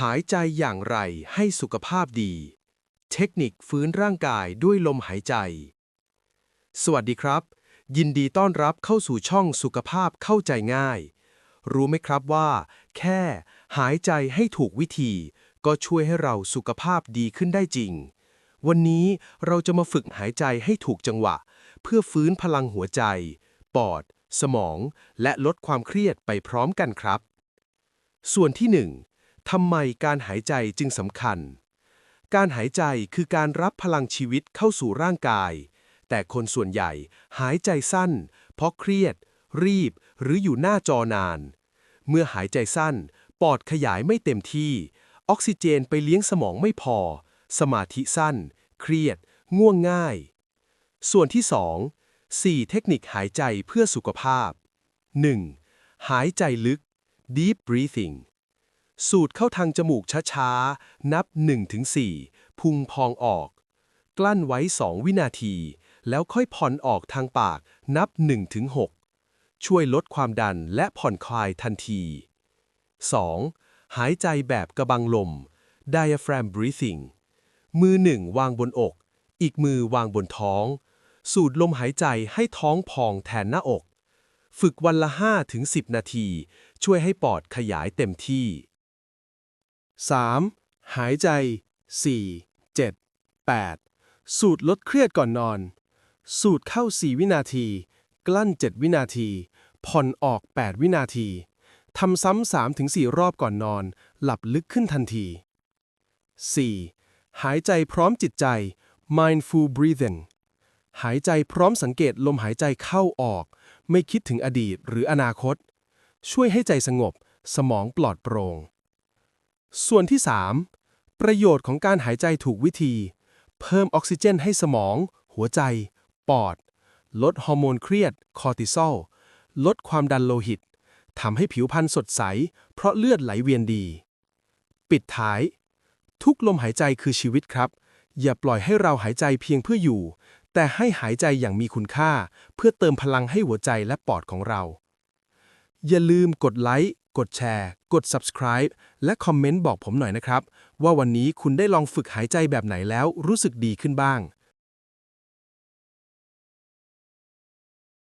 หายใจอย่างไรให้สุขภาพดี เทคนิคฟื้นร่างกายด้วยลมหายใจ สวัสดีครับ ยินดีต้อนรับเข้าสู่ช่องสุขภาพเข้าใจง่าย รู้ไหมครับว่า แค่หายใจให้ถูกวิธี ก็ช่วยให้เราสุขภาพดีขึ้นได้จริง วันนี้เราจะมาฝึกหายใจให้ถูกจังหวะ เพื่อฟื้นพลังหัวใจ ปอด สมอง และลดความเครียดไปพร้อมกันครับ ส่วนที่ 1. ทำไมการหายใจจึงสำคัญ การหายใจคือการรับพลังชีวิตเข้าสู่ร่างกาย แต่คนส่วนใหญ่หายใจสั้น เพราะเครียด รีบ หรืออยู่หน้าจอนาน เมื่อหายใจสั้น ปอดขยายไม่เต็มที่ ออกซิเจนไปเลี้ยงสมองไม่พอ สมาธิสั้น เครียด ง่วงง่าย ส่วนที่ 2 4 เทคนิคหายใจเพื่อสุขภาพ 1. หายใจลึก deep breathing สูดเข้าทางจมูกช้าๆ นับ 1-4 พุงพองออก กลั้นไว้ 2 วินาที แล้วค่อยผ่อนออกทางปากนับ 1-6 ช่วยลดความดันและผ่อนคลายทันที 2. หายใจแบบกระบังลม diaphragm breathing มือหนึ่งวางบนอก อีกมือวางบนท้อง สูดลมหายใจให้ท้องพองแทนหน้าอก ฝึกวันละ 5-10 นาที ช่วยให้ปอดขยายเต็มที่ 3. หายใจ 4 7 8 สูดลดเครียดก่อนนอน สูดเข้า 4 วินาที กลั้น 7 วินาที ผ่อนออก 8 วินาทีทำซ้ำ3-4รอบก่อนนอน หลับลึกขึ้นทันที 4. หายใจพร้อมจิตใจ mindful breathing หายใจพร้อมสังเกตลมหายใจเข้าออก ไม่คิดถึงอดีตหรืออนาคต ช่วยให้ใจสงบ สมองปลอดโปร่ง ส่วนที่ 3. ประโยชน์ของการหายใจถูกวิธี เพิ่มออกซิเจนให้สมอง หัวใจ ปอด ลดฮอร์โมนเครียด คอร์ติซอล ลดความดันโลหิตทำให้ผิวพรรณสดใส เพราะเลือดไหลเวียนดี ปิดท้าย ทุกลมหายใจคือชีวิตครับ อย่าปล่อยให้เราหายใจเพียงเพื่ออยู่ แต่ให้หายใจอย่างมีคุณค่า เพื่อเติมพลังให้หัวใจและปอดของเรา อย่าลืมกดไลค์ กดแชร์ กด subscribe และคอมเมนต์บอกผมหน่อยนะครับ ว่าวันนี้คุณได้ลองฝึกหายใจแบบไหนแล้วรู้สึกดีขึ้นบ้าง